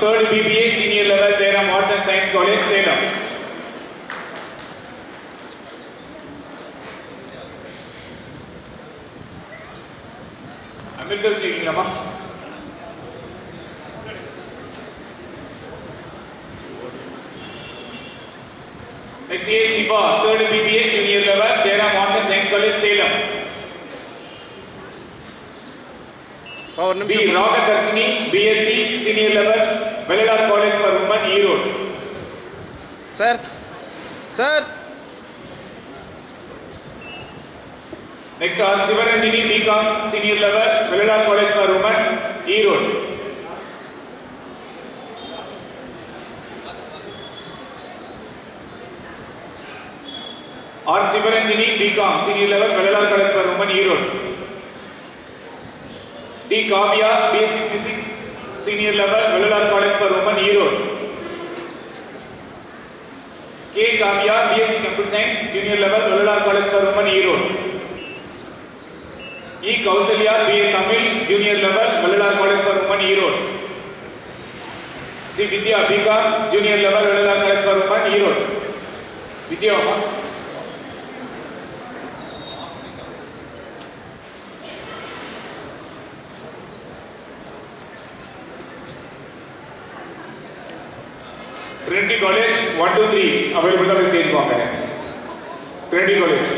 third BBA senior level Jairam Arts and Science College, Salem. Amrita Sri Rama. Next is Siva, third BBA junior level Jairam Arts and Science College, Salem. और Nimish B Ragadarshini BSc senior level sir sir. Next R civil engineer BCom senior level Vellalar college for women Erode R civil engineer BCom senior level Vellalar college for women Erode D Kavya BSc physics senior level Vellalar college for women Erode K Kavya BSc computer science junior level Vellalar college for women Erode E Kaushalya BA Tamil junior level Vellalar college for women Erode C Vidya BCom junior level Vellalar college for women Erode Vidya Trinity college one two three available stage पर Trinity college